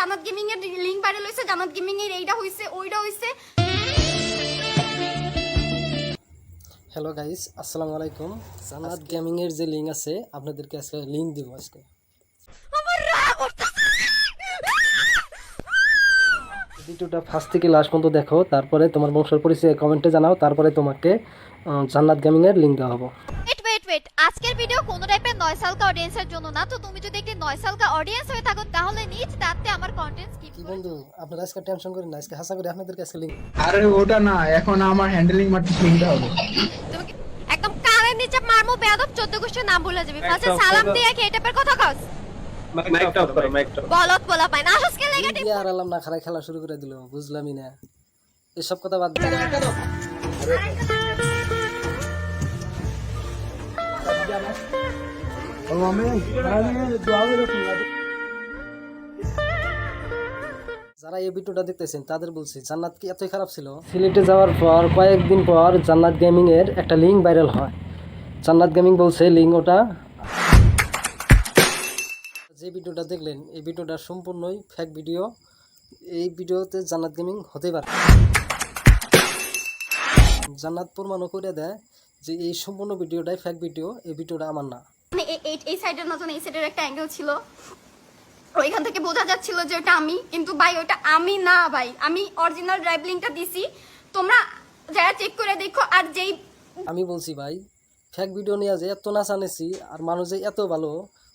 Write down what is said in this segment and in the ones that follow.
জান্নাত গেমিং এর link viral হইছে জান্নাত গেমিং এর এইটা হইছে ওইটা হইছে। হ্যালো গাইস আসসালামু আলাইকুম। জান্নাত গেমিং এর যে লিংক আছে আপনাদেরকে আজকে লিংক দিব আজকে। আমার রাগ উঠতেছে ভিডিওটা ফার্স্ট থেকে লাস্ট পর্যন্ত দেখো তারপরে তোমার বংশের পরিচয় কমেন্টে জানাও তারপরে তোমাকে জান্নাত গেমিং এর লিঙ্ক দেওয়া হব। ওয়েট আজকের ভিডিও কোনো টাইপের নয়সালকা অডিয়েন্সের জন্য না। তো তুমি যদি একটি নয়সালকা অডিয়েন্স হয়ে থাকো তাহলে নিজ তাতে আমার কন্টেন্ট স্কিপ কি বন্ধু আপনারা আজকে টেনশন করেন না আজকে হাসা করে আপনাদেরকে আজকে লিঙ্ক আরে ওটা না এখন আমার হ্যান্ডেলিং মারতে শিখতে হবে। তুমি একদম কানের নিচে মারমো বেয়াদব 14 গোষ্ঠীর নাম ভুলে যাবি। ফার্স্টে সালাম দিয়ে কি এই টাইপের কথা কস? বলত বলা পাই না আসস কে লেগে দিয়ে আর আলাম না খারাই খেলা শুরু করে দিল বুঝলামই না। এসব কথা বাদ দিয়ে যারা এই ভিডিওটা দেখতেছেন তাদের বলছি জান্নাত কি এতই খারাপ ছিল? সিলেটে যাওয়ার পর কয়েকদিন পর জান্নাত গেমিং এর একটা লিঙ্ক ভাইরাল হয়। জান্নাত গেমিং বলছে লিঙ্ক ওটা যে ভিডিওটা দেখলেন এই ভিডিওটা সম্পূর্ণই ফেক ভিডিও এই ভিডিওতে জান্নাত গেমিং হতেই পারে। জান্নাত প্রমাণও করে দেয় যে এই সম্পূর্ণ ভিডিওটাই ফেক ভিডিও এই ভিডিওটা আমার না। মানে এই- এই এই সাইডের মতন এই সাইডের একটা অ্যাঙ্গেল ছিল। ওইখান থেকে বোঝা যাচ্ছিল যে ওটা আমি কিন্তু ভাই ওটা আমি না ভাই। আমি অরিজিনাল ড্রাইভ লিঙ্কটা দিছি। তোমরা যারা চেক করে দেখো আর যেই আমি বলছি ভাই ফেক ভিডিও নিয়ে যে এত নাচা নেছি আর মানুষ যে এত ভালো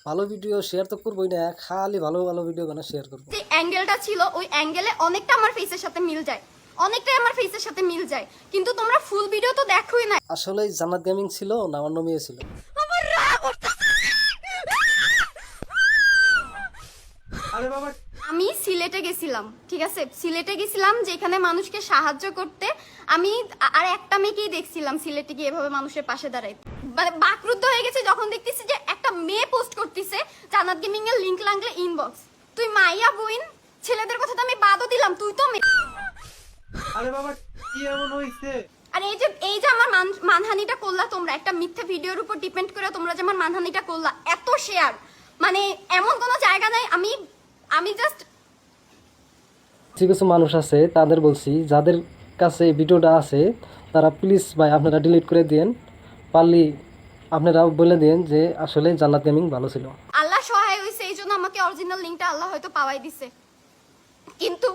ভালো ভিডিও শেয়ার তো করবোই না খালি ভালো ভালো ভিডিও বানা শেয়ার করব। যে অ্যাঙ্গেলটা ছিল ওই অ্যাঙ্গেলে অনেকটা আমার ফেসের সাথে মিল যায়। অনেকটাই আমার ফেসের সাথে মিল যায়। কিন্তু তোমরা ফুল ভিডিও তো দেখোই না আসলে জান্নাত গেমিং ছিল না অন্য মেয়ে ছিল। আমার রাগ। আরে বাবা। আমি সিলেটে গেছিলাম ঠিক আছে? সিলেটে গেছিলাম যেখানে মানুষকে সাহায্য করতে আমি আর একটা মেয়েকেই দেখছিলাম সিলেটে গিয়ে এভাবে মানুষের পাশে দাঁড়াই মানে বাকরুদ্ধ হয়ে গেছে যখন দেখতেছি যে একটা মেয়ে পোস্ট করতেছে জান্নাত গেমিং এর লিংক লাগলে ইনবক্স তুই মাইয়া বইন ছেলেদের কথা তো আমি বাদও দিলাম তুই তো মেয়ে। আরে বাবা কি এমন হইছে? আর এই যে এই যে আমার মানহানিটা করলা তোমরা একটা মিথ্যে ভিডিওর উপর ডিপেন্ড করে তোমরা যে আমার মানহানিটা করলা এত শেয়ার মানে এমন কোনো জায়গা নাই আমি আমি জাস্ট কিছু কিছু মানুষ আছে তাদের বলছি যাদের কাছে ভিডিওটা আছে তারা প্লিজ ভাই আপনারা ডিলিট করে দিন পারলি আপনারা বলে দিন যে আসলে জান্নাত গেমিং ভালো ছিল আল্লাহ সহায় হয়েছে এই জন্য আমাকে অরিজিনাল লিঙ্কটা আল্লাহ হয়তো পাওয়াই দিছে। কিন্তু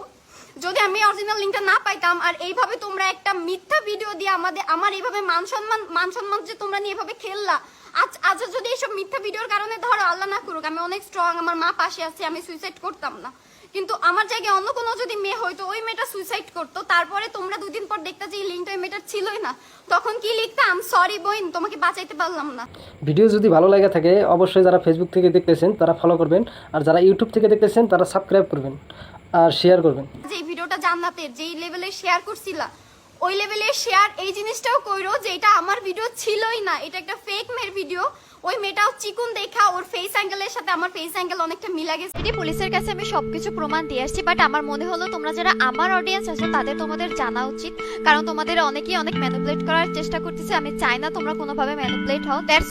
যদি আমি অরিজিনাল লিঙ্কটা না পাইতাম, আর এইভাবে তোমরা একটা মিথ্যা ভিডিও দিয়ে আমাদের, আমার এইভাবে মান সম্মান মান সম্মান যে তোমরা নিয়ে এভাবে খেললা, আজ আজ যদি এইসব মিথ্যা ভিডিওর কারণে ধরো, আল্লাহ না করুক, আমি অনেক স্ট্রং আমার মা পাশে আছে, আমি সুইসাইড করতাম না। কিন্তু আমার জায়গায় অন্য কোনো যদি মেয়ে হয়তো ওই মেয়েটা সুইসাইড করতো, তারপরে তোমরা দুদিন পর দেখতে যে এই লিঙ্কটা ওই মেয়েটার ছিলই না। তখন কি লিখতাম? সরি বইন তোমাকে বাঁচাইতে পারলাম না। ভিডিও যদি ভালো লাগে থাকে, অবশ্যই যারা ফেসবুক থেকে দেখতেছেন, তারা ফলো করবেন। আর যারা ইউটিউব থেকে দেখতেছেন, তারা সাবস্ক্রাইব করবেন। আর শেয়ার করবেন। যে ভিডিওটা জান্নাতের যেই লেভেলে শেয়ার করছিলা ওই লেভেলে শেয়ার এই জিনিসটাও কইরো যে এটা আমার ভিডিও ছিলই না। এটা একটা ফেক মেয়ের ভিডিও ওই মেয়েটাও চিকুন দেখা ওর ফেস অ্যাঙ্গেলের সাথে আমার ফেস অ্যাঙ্গেল অনেকটা মিলা গেছে। এটি পুলিশের কাছে আমি সবকিছু প্রমাণ দিয়ে আসছি বাট আমার মনে হলো তোমরা যারা আমার অডিয়েন্স আছো তাদের তোমাদের জানা উচিত। কারণ তোমাদের অনেকেই অনেক ম্যানিপুলেট করার চেষ্টা করতেছে আমি চাই না তোমরা কোনোভাবে ম্যানিপুলেট হও। দ্যাটস